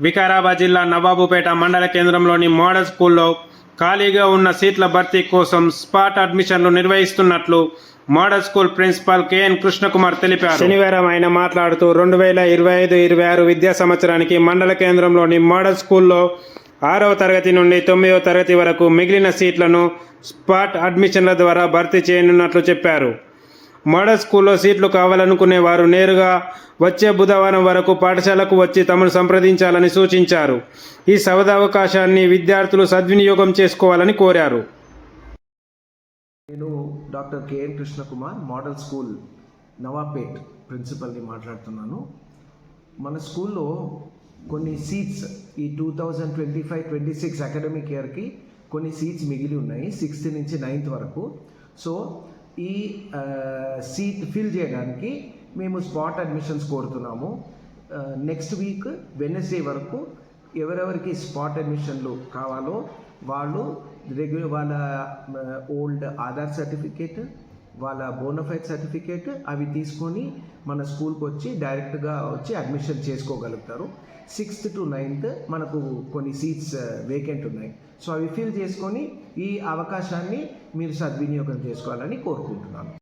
వికారాబాద్ జిల్లా నవాబుపేట మండల కేంద్రంలోని మోడల్ స్కూల్లో ఖాళీగా ఉన్న సీట్ల భర్తీ కోసం స్పాట్ అడ్మిషన్లు నిర్వహిస్తున్నట్లు model school principal KN Krishnakumar తెలిపారు. శనివారం ఆయన మాట్లాడుతూ రెండు వేల ఇరవై ఐదు ఇరవై ఆరు విద్యా సంవత్సరానికి మండల కేంద్రంలోని మోడల్ స్కూల్లో ఆరవ తరగతి నుండి తొమ్మిదవ తరగతి వరకు మిగిలిన సీట్లను స్పాట్ అడ్మిషన్ల ద్వారా భర్తీ చేయనున్నట్లు చెప్పారు. మోడల్ స్కూల్లో సీట్లు కావాలనుకునే వారు నేరుగా వచ్చే బుధవారం వరకు పాఠశాలకు వచ్చి తమను సంప్రదించాలని సూచించారు. ఈ సవదావకాశాన్ని విద్యార్థులు సద్వినియోగం చేసుకోవాలని కోరారు. నేను doctor KN Krishnakumar model school Navapet ప్రిన్సిపల్ని మాట్లాడుతున్నాను. మన స్కూల్లో కొన్ని సీట్స్ ఈ two thousand twenty five twenty six academic ఇయర్కి కొన్ని సీట్స్ మిగిలి ఉన్నాయి సిక్స్త్ నుంచి నైన్త్ వరకు. సో ఈ సీట్ ఫిల్ చేయడానికి మేము స్పాట్ అడ్మిషన్స్ కోరుతున్నాము. నెక్స్ట్ వీక్ వెనస్డే వరకు ఎవరెవరికి స్పాట్ అడ్మిషన్లు కావాలో వాళ్ళు రెగ్యులర్ వాళ్ళ ఓల్డ్ ఆధార్ సర్టిఫికేట్ వాళ్ళ బోనఫైడ్ సర్టిఫికేట్ అవి తీసుకొని మన స్కూల్కి వచ్చి డైరెక్ట్గా వచ్చి అడ్మిషన్ చేసుకోగలుగుతారు. సిక్స్త్ టు నైన్త్ మనకు కొన్ని సీట్స్ వేకెంట్ uh, ఉన్నాయి. సో అవి ఫిల్ చేసుకొని ఈ అవకాశాన్ని మీరు సద్వినియోగం చేసుకోవాలని కోరుకుంటున్నాను.